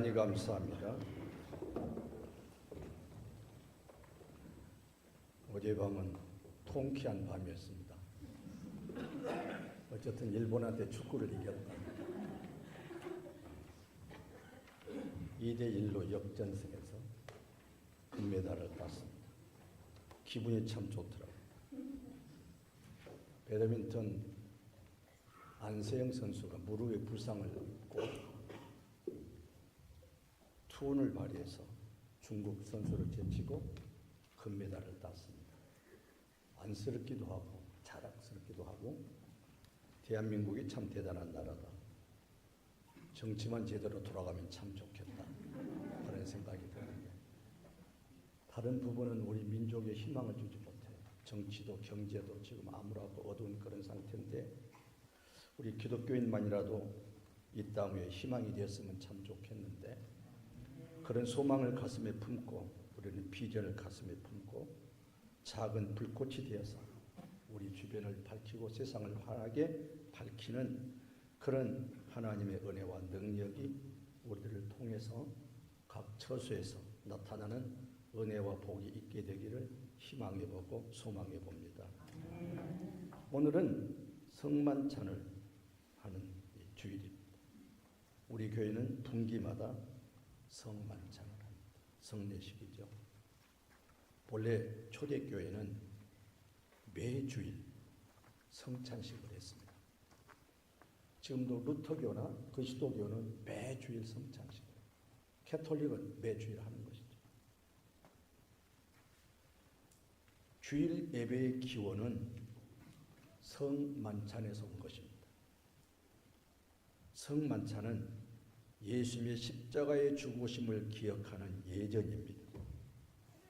대단히 감사합니다. 어젯밤은 통쾌한 밤이었습니다. 어쨌든 일본한테 축구를 이겼다. 2대 1로 역전승해서 금메달을 땄습니다. 기분이 참 좋더라고요. 배드민턴 안세영 선수가 무릎에 부상을 입고 투혼을 발휘해서 중국 선수를 제치고 금메달을 땄습니다. 안쓰럽기도 하고 자랑스럽기도 하고 대한민국이 참 대단한 나라다. 정치만 제대로 돌아가면 참 좋겠다. 그런 생각이 드는데 다른 부분은 우리 민족에 희망을 주지 못해요. 정치도 경제도 지금 아무라도 어두운 그런 상태인데 우리 기독교인만이라도 이땅 위에 희망이 되었으면 참 좋겠는데 그런 소망을 가슴에 품고 우리는 비전을 가슴에 품고 작은 불꽃이 되어서 우리 주변을 밝히고 세상을 환하게 밝히는 그런 하나님의 은혜와 능력이 우리들을 통해서 각 처소에서 나타나는 은혜와 복이 있게 되기를 희망해 보고 소망해 봅니다. 오늘은 성만찬을 하는 이 주일입니다. 우리 교회는 분기마다 성만찬을 합니다. 성례식이죠. 본래 초대교회는 매주일 성찬식을 했습니다. 지금도 루터교나 그리스도교는 매주일 성찬식, 캐톨릭은 매주일 하는 것이죠. 주일 예배의 기원은 성만찬에서 온 것입니다. 성만찬은 예수님의 십자가의 죽으심을 기억하는 예전입니다.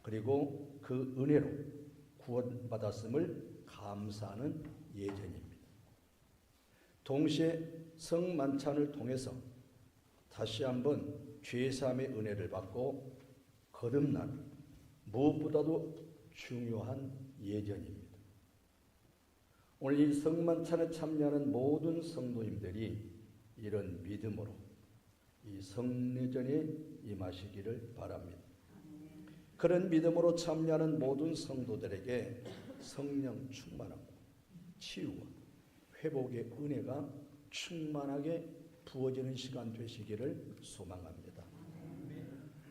그리고 그 은혜로 구원받았음을 감사하는 예전입니다. 동시에 성만찬을 통해서 다시 한번 죄사함의 은혜를 받고 거듭난 무엇보다도 중요한 예전입니다. 오늘 이 성만찬에 참여하는 모든 성도님들이 이런 믿음으로 이 성례전에 임하시기를 바랍니다. 그런 믿음으로 참여하는 모든 성도들에게 성령 충만하고 치유와 회복의 은혜가 충만하게 부어지는 시간 되시기를 소망합니다.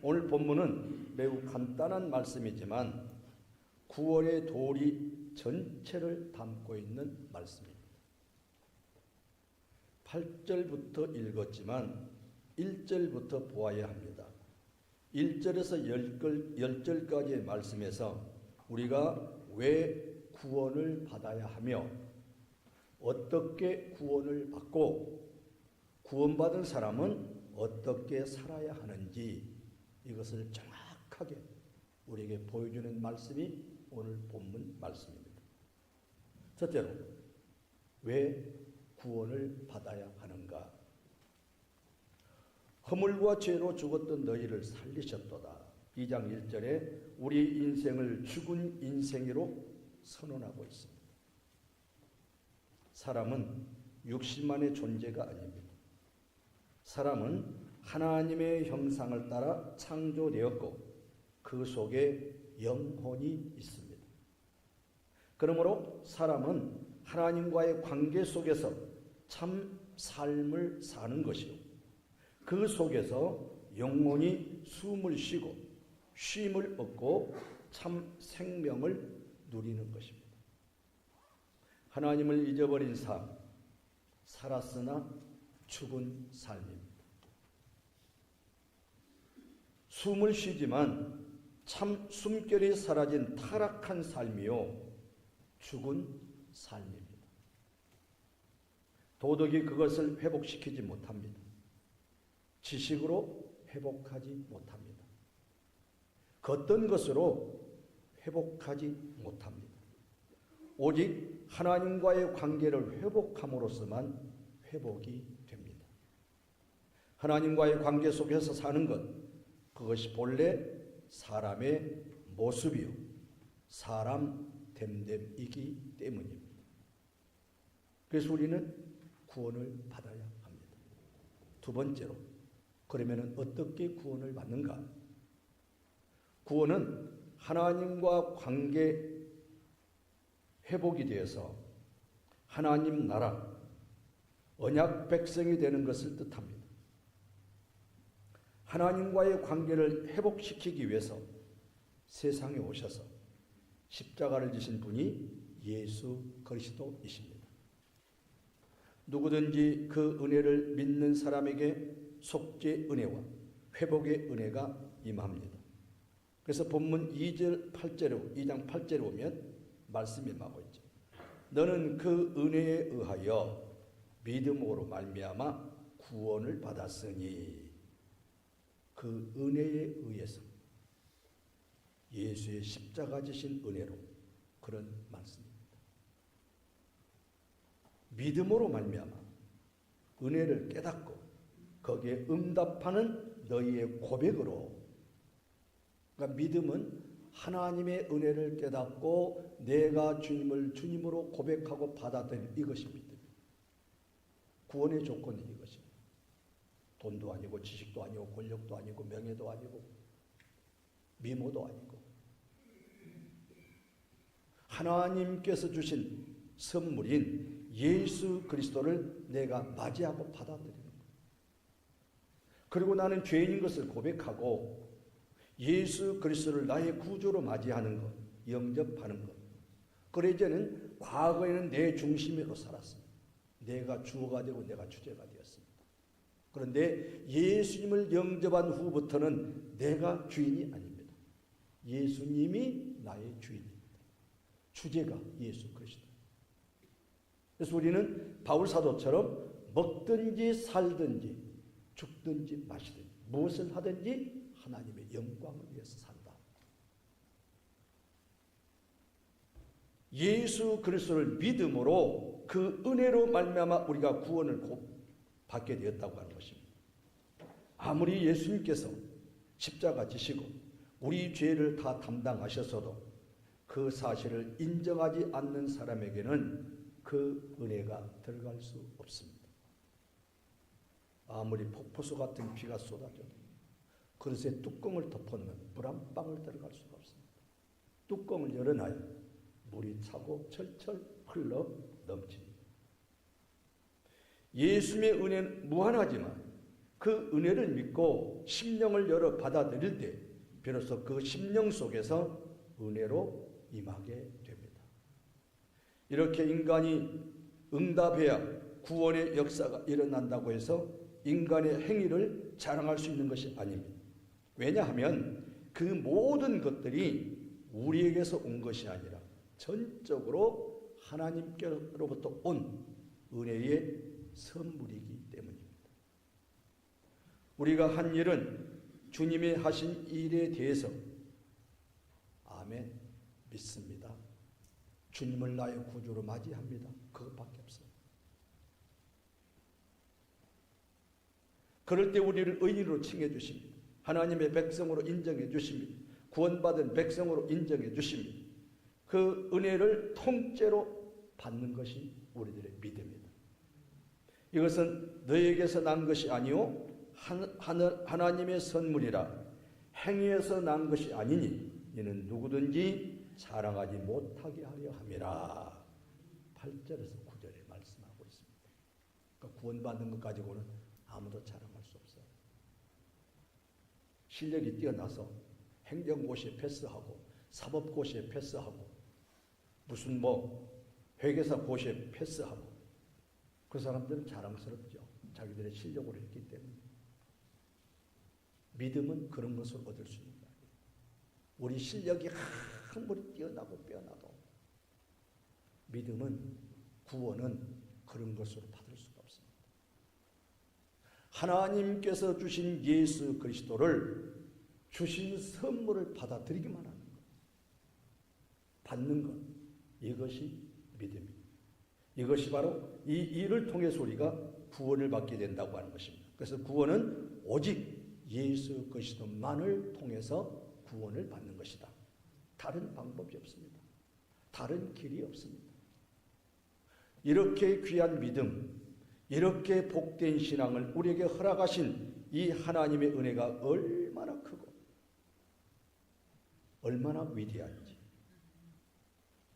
오늘 본문은 매우 간단한 말씀이지만 구원의 도리 전체를 담고 있는 말씀입니다. 8절부터 읽었지만 1절부터 보아야 합니다. 1절에서 10절 까지의 말씀에서 우리가 왜 구원을 받아야 하며 어떻게 구원을 받고 구원받은 사람은 어떻게 살아야 하는지 이것을 정확하게 우리에게 보여주는 말씀이 오늘 본문 말씀입니다. 첫째로 왜 구원을 받아야? 허물과 죄로 죽었던 너희를 살리셨도다. 2장 1절에 우리 인생을 죽은 인생으로 선언하고 있습니다. 사람은 육신만의 존재가 아닙니다. 사람은 하나님의 형상을 따라 창조되었고 그 속에 영혼이 있습니다. 그러므로 사람은 하나님과의 관계 속에서 참 삶을 사는 것이요. 그 속에서 영혼이 숨을 쉬고 쉼을 얻고 참 생명을 누리는 것입니다. 하나님을 잊어버린 삶, 살았으나 죽은 삶입니다. 숨을 쉬지만 참 숨결이 사라진 타락한 삶이요. 죽은 삶입니다. 도덕이 그것을 회복시키지 못합니다. 지식으로 회복하지 못합니다. 걷던 것으로 회복하지 못합니다. 오직 하나님과의 관계를 회복함으로써만 회복이 됩니다. 하나님과의 관계 속에서 사는 것, 그것이 본래 사람의 모습이요. 사람 됨됨이기 때문입니다. 그래서 우리는 구원을 받아야 합니다. 두 번째로, 그러면 어떻게 구원을 받는가? 구원은 하나님과 관계 회복이 되어서 하나님 나라, 언약 백성이 되는 것을 뜻합니다. 하나님과의 관계를 회복시키기 위해서 세상에 오셔서 십자가를 지신 분이 예수 그리스도이십니다. 누구든지 그 은혜를 믿는 사람에게 속죄 은혜와 회복의 은혜가 임합니다. 그래서 본문 2절 8절로 2장 8절에 보면 말씀이 임하고 있죠. 너는 그 은혜에 의하여 믿음으로 말미암아 구원을 받았으니 그 은혜에 의해서 예수의 십자가 지신 은혜로 그런 말씀입니다. 믿음으로 말미암아 은혜를 깨닫고 거기에 응답하는 너희의 고백으로 그러니까 믿음은 하나님의 은혜를 깨닫고 내가 주님을 주님으로 고백하고 받아들일 이것이 믿음. 구원의 조건이 이것입니다. 돈도 아니고 지식도 아니고 권력도 아니고 명예도 아니고 미모도 아니고 하나님께서 주신 선물인 예수 그리스도를 내가 맞이하고 받아들이는 것. 그리고 나는 죄인인 것을 고백하고 예수 그리스도를 나의 구주로 맞이하는 것, 영접하는 것. 그래 이제는 과거에는 내 중심으로 살았습니다. 내가 주어가 되고 내가 주제가 되었습니다. 그런데 예수님을 영접한 후부터는 내가 주인이 아닙니다. 예수님이 나의 주인입니다. 주제가 예수 그리스도. 그래서 우리는 바울 사도처럼 먹든지 살든지 죽든지 마시든지 무엇을 하든지 하나님의 영광을 위해서 산다. 예수 그리스도를 믿음으로 그 은혜로 말미암아 우리가 구원을 받게 되었다고 하는 것입니다. 아무리 예수님께서 십자가 지시고 우리 죄를 다 담당하셨어도 그 사실을 인정하지 않는 사람에게는 그 은혜가 들어갈 수 없습니다. 아무리 폭포수 같은 비가 쏟아져도 그릇에 뚜껑을 덮어놓으면 물한 방울 들어갈 수가 없습니다. 뚜껑을 열어놔야 물이 차고 철철 흘러 넘칩니다. 예수님의 은혜는 무한하지만 그 은혜를 믿고 심령을 열어 받아들일 때 비로소 그 심령 속에서 은혜로 임하게 됩니다. 이렇게 인간이 응답해야 구원의 역사가 일어난다고 해서 인간의 행위를 자랑할 수 있는 것이 아닙니다. 왜냐하면 그 모든 것들이 우리에게서 온 것이 아니라 전적으로 하나님께로부터 온 은혜의 선물이기 때문입니다. 우리가 한 일은 주님이 하신 일에 대해서 아멘 믿습니다. 주님을 나의 구주로 맞이합니다. 그것밖에 없어요. 그럴 때 우리를 의인으로 칭해 주십니다. 하나님의 백성으로 인정해 주십니다. 구원받은 백성으로 인정해 주십니다. 그 은혜를 통째로 받는 것이 우리들의 믿음입니다. 이것은 너에게서 난 것이 아니요 하나님의 선물이라 행위에서 난 것이 아니니 이는 누구든지 자랑하지 못하게 하려 함이라. 8절에서 9절에 말씀하고 있습니다. 그러니까 구원받는 것 가지고는 아무도 없어요. 실력이 뛰어나서 행정고시에 패스하고 사법고시에 패스하고 무슨 뭐 회계사 고시에 패스하고 그 사람들은 자랑스럽죠. 자기들의 실력으로 했기 때문에. 믿음은 그런 것을 얻을 수 있는 거예요. 우리 실력이 아무리 뛰어나고 빼어나도 믿음은 구원은 그런 것으로 받을 수가. 하나님께서 주신 예수 그리스도를 주신 선물을 받아들이기만 하는 것. 받는 것. 이것이 믿음입니다. 이것이 바로 이 일을 통해서 우리가 구원을 받게 된다고 하는 것입니다. 그래서 구원은 오직 예수 그리스도만을 통해서 구원을 받는 것이다. 다른 방법이 없습니다. 다른 길이 없습니다. 이렇게 귀한 믿음, 이렇게 복된 신앙을 우리에게 허락하신 이 하나님의 은혜가 얼마나 크고 얼마나 위대한지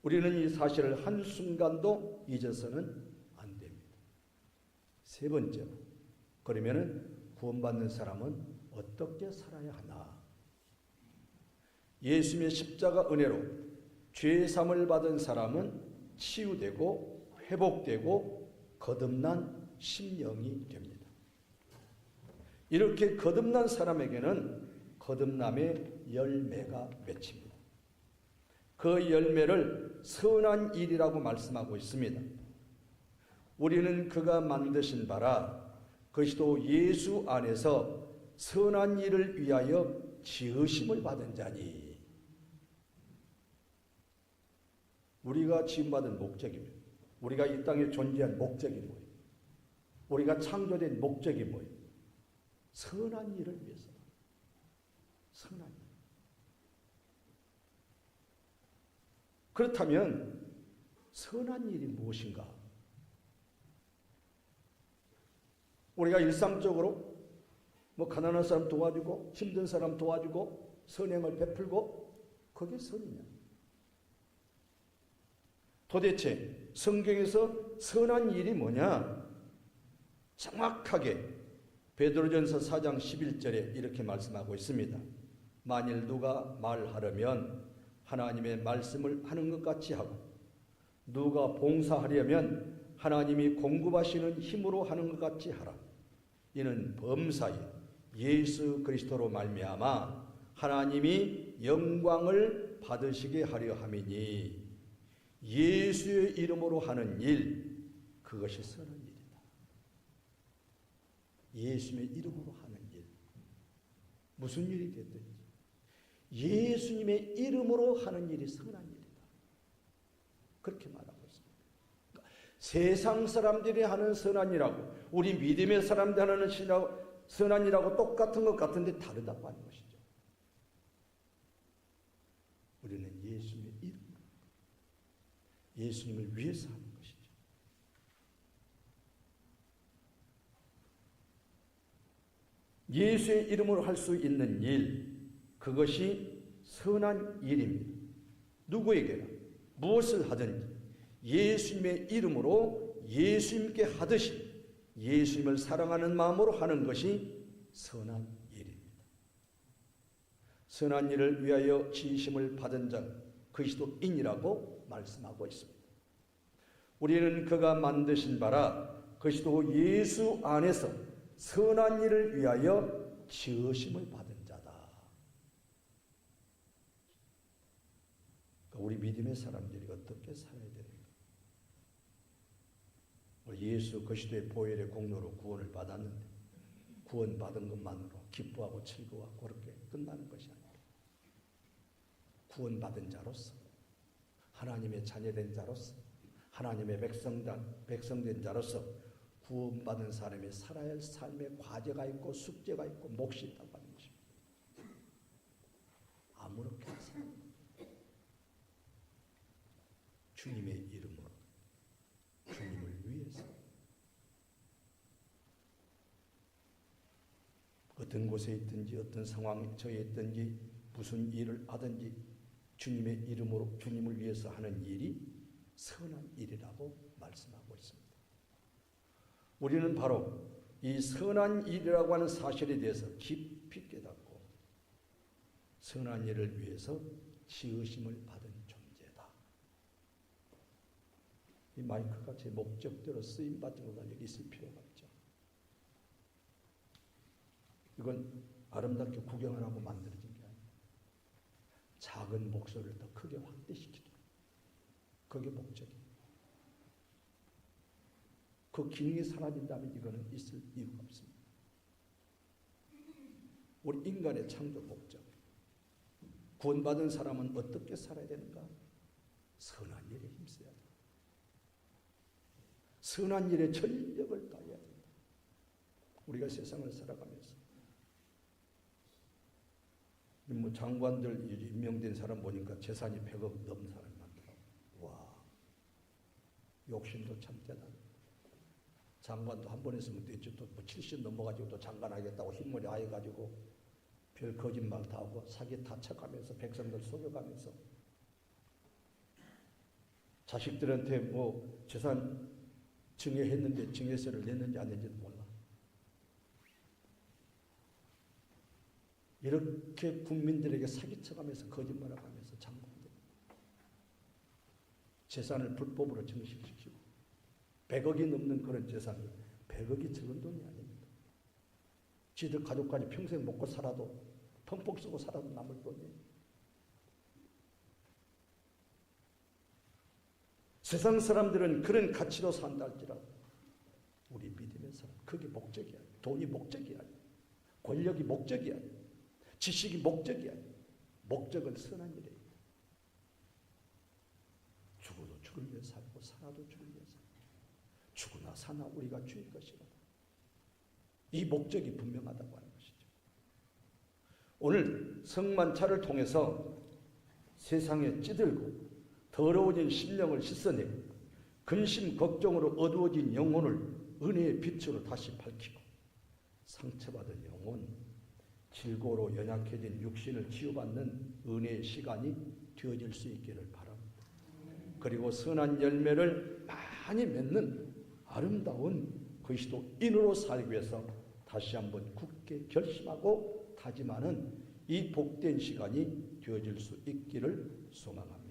우리는 이 사실을 한순간도 잊어서는 안 됩니다. 세 번째로 그러면은 구원받는 사람은 어떻게 살아야 하나? 예수님의 십자가 은혜로 죄 사함을 받은 사람은 치유되고 회복되고 거듭난 심령이 됩니다. 이렇게 거듭난 사람에게는 거듭남의 열매가 맺힙니다. 그 열매를 선한 일이라고 말씀하고 있습니다. 우리는 그가 만드신 바라 그리스도 예수 안에서 선한 일을 위하여 지으심을 받은 자니 우리가 지음받은 목적입니다. 우리가 이 땅에 존재한 목적이 뭐예요? 우리가 창조된 목적이 뭐예요? 선한 일을 위해서. 선한 일. 그렇다면 선한 일이 무엇인가? 우리가 일상적으로 뭐 가난한 사람 도와주고 힘든 사람 도와주고 선행을 베풀고 그게 선이냐? 도대체 성경에서 선한 일이 뭐냐? 정확하게 베드로전서 4장 11절에 이렇게 말씀하고 있습니다. 만일 누가 말하려면 하나님의 말씀을 하는 것 같이 하고 누가 봉사하려면 하나님이 공급하시는 힘으로 하는 것 같이 하라. 이는 범사에 예수 그리스도로 말미암아 하나님이 영광을 받으시게 하려 함이니 예수의 이름으로 하는 일 그것이 일이다. 예수님의 이름으로 하는 일 무슨 일이 됐든지 예수님의 이름으로 하는 일이 선한 일이다. 그렇게 말하고 있습니다. 그러니까 세상 사람들이 하는 선한 일하고 우리 믿음의 사람들이 하는 선한 일하고 똑같은 것 같은데 다르다고 하는 것이죠. 우리는 예수님의 이름으로 예수님을 위해서 하는 것이죠. 예수의 이름으로 할 수 있는 일, 그것이 선한 일입니다. 누구에게나 무엇을 하든지 예수님의 이름으로 예수님께 하듯이 예수님을 사랑하는 마음으로 하는 것이 선한 일입니다. 선한 일을 위하여 지심을 받은 자 그리스도인이라고 말씀하고 있습니다. 우리는 그가 만드신 바라 그리스도 예수 안에서 선한 일을 위하여 지으심을 받은 자다. 그러니까 우리 믿음의 사람들이 어떻게 살아야 되는가? 예수 그리스도의 보혈의 공로로 구원을 받았는데 구원 받은 것만으로 기뻐하고 즐거워하고 그렇게 끝나는 것이 아니라 구원 받은 자로서 하나님의 자녀된 자로서 하나님의 백성단 백성된 자로서 구원받은 사람이 살아야 할 삶의 과제가 있고 숙제가 있고 몫이 있다고 하는 것입니다. 아무렇게 살 주님의 이름으로 주님을 위해서 어떤 곳에 있든지 어떤 상황에 처해 있든지 무슨 일을 하든지 주님의 이름으로 주님을 위해서 하는 일이 선한 일이라고 말씀하고 있습니다. 우리는 바로 이 선한 일이라고 하는 사실에 대해서 깊이 깨닫고 선한 일을 위해서 지으심을 받은 존재다. 이 마이크가 제 목적대로 쓰임 받은 것은 여기 있을 필요가 없죠. 이건 아름답게 구경을 하고 만들어진 게 아니에요. 작은 목소리를 더 크게 확대시키도록. 그게 목적이에요. 그 기능이 사라진다면 이거는 있을 이유가 없습니다. 우리 인간의 창조 목적. 구원받은 사람은 어떻게 살아야 되는가? 선한 일에 힘써야 돼. 선한 일에 전력을 다해야 된다. 우리가 세상을 살아가면서 뭐 장관들 임명된 사람 보니까 재산이 100억 넘는 사람이 많더라고. 와, 욕심도 참 대단. 장관도 한 번 했으면 됐지 또뭐 70 넘어가지고 또 장관하겠다고 흰머리 아예 가지고 별 거짓말 다 하고 사기 다 쳐가면서 백성들 속여가면서 자식들한테 뭐 재산 증여했는데 증여세를 냈는지 안 냈는지도 몰라. 이렇게 국민들에게 사기쳐가면서 거짓말을 하면서 장관들 재산을 불법으로 증식시키고 100억이 넘는 그런 재산을 100억이 적은 돈이 아닙니다. 지들 가족까지 평생 먹고 살아도 펑펑 쓰고 살아도 남을 돈이에요. 세상 사람들은 그런 가치로 산다 할지라도 우리 믿음의 사람 그게 목적이 아니야. 돈이 목적이 아니야. 권력이 목적이 아니야. 지식이 목적이 아니야. 목적은 선한 일에 있다. 죽어도 죽을 위해 살고 살아도 죽을 죽으나 사나 우리가 주의 것이다. 이 목적이 분명하다고 하는 것이죠. 오늘 성만차를 통해서 세상에 찌들고 더러워진 심령을 씻어내고 근심 걱정으로 어두워진 영혼을 은혜의 빛으로 다시 밝히고 상처받은 영혼, 질고로 연약해진 육신을 치유받는 은혜의 시간이 되어질 수 있기를 바랍니다. 그리고 선한 열매를 많이 맺는 아름다운 그리스도인으로 살기 위해서 다시 한번 굳게 결심하고 다짐하는 이 복된 시간이 되어질 수 있기를 소망합니다.